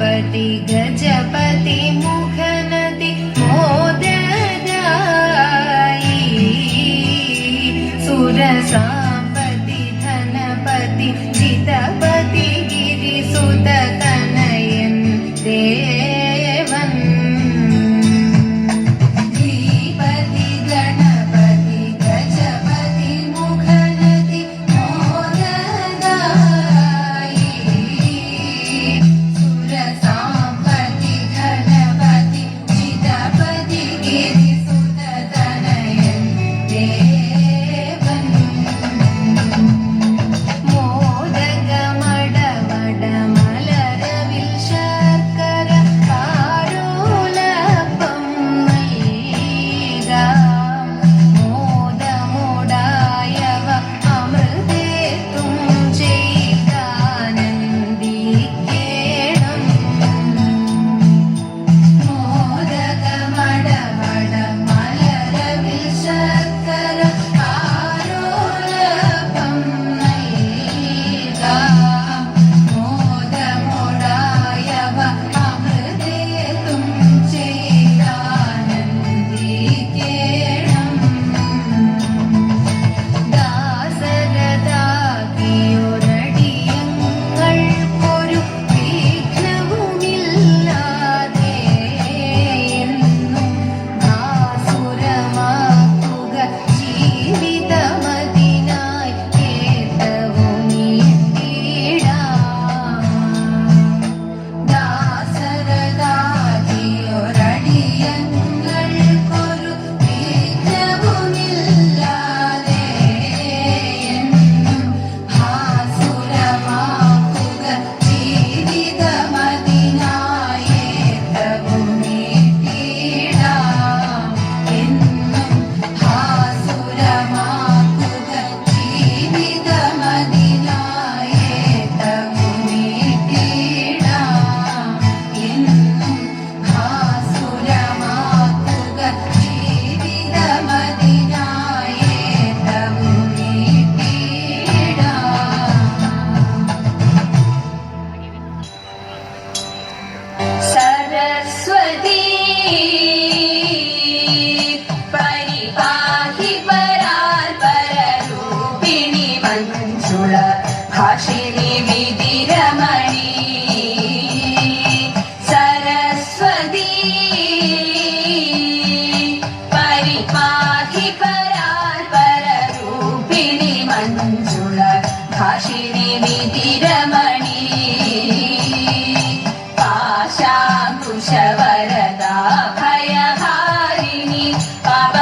गजपति गजपति मु രുദ്രാക്ഷരി വിതിരമണി സരസ്വതി പരിപാഹി പരാൽപരൂപിണി മഞ്ജുള ഭാഷിണി വിതിരമണി പാശാകുശവരദാ ഭയഹാരിണി പവ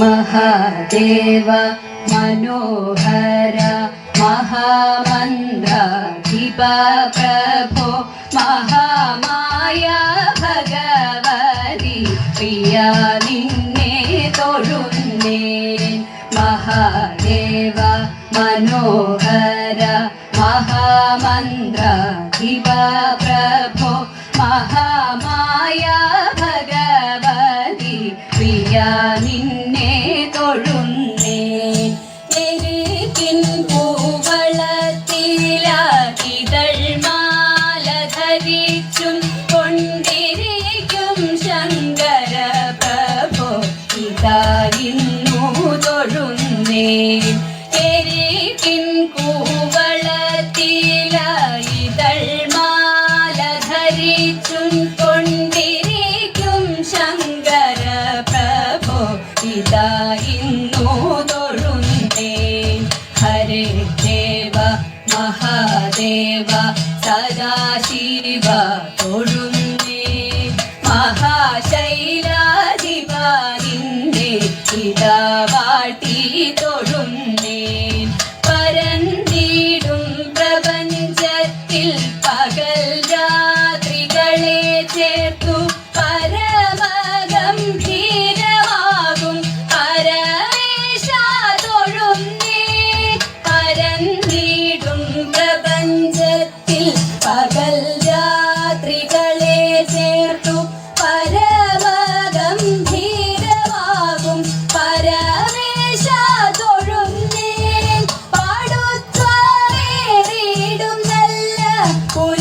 महादेव मनोहर महामन्दाधिप प्रभो महामाया भगवति प्रिया निन्ने तोडुन्ने महादेव मनोहर महामन्दाधिप प्रभो महामाया भगवति प्रिया निन्ने മഹാദേവ സദാശിവ തൊഴുന്നേ. മഹാശൈലാധിപ നിന്റെ ഇടവാട്ടി തൊഴുന്നേ.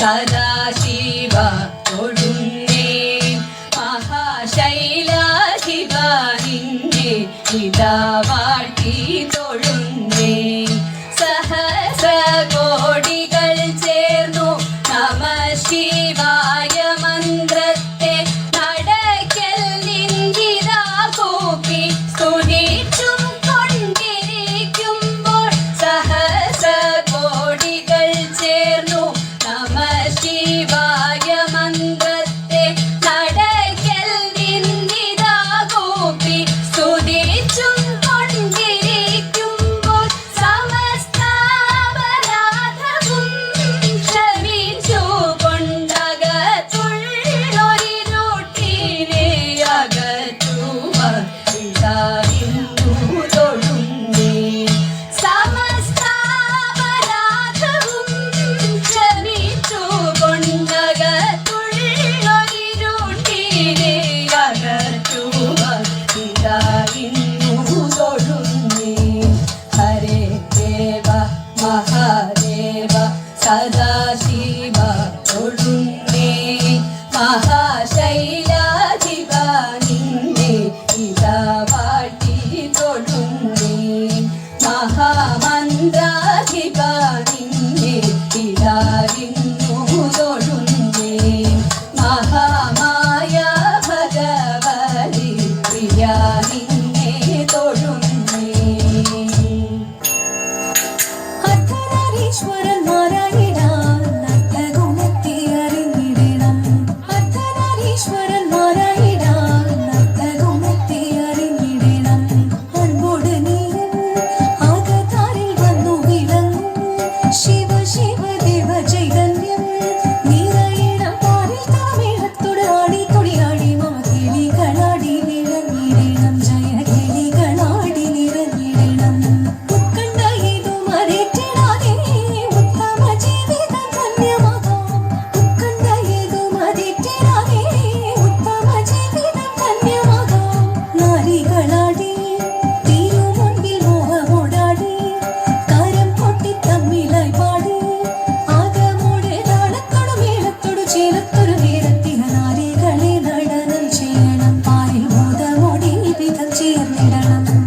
സദാശിവ തൊഴുന്നേ. മഹാശൈലാധിപ നിന്നെ ഇതാ Yeah.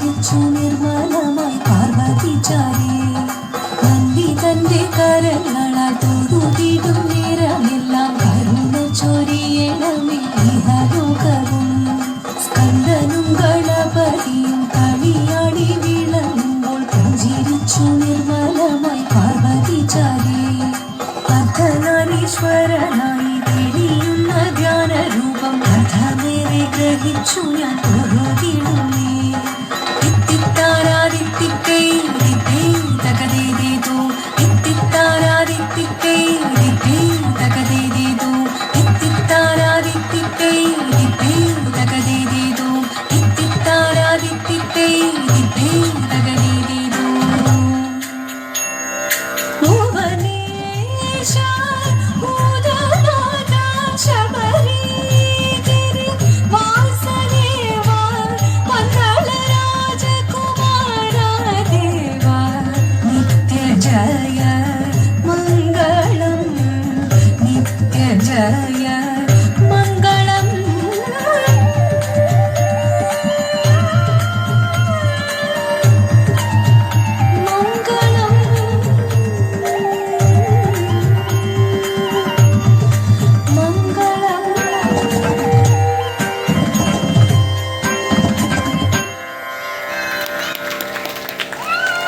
പുഞ്ചിരിച്ചു നിർമ്മലമായി പാർവതി തൊഴുതിടും ധ്യാനരൂപം അർദ്ധമേറെ ഗ്രഹിച്ചു ഞാൻ പൊറുതിടുന്നേ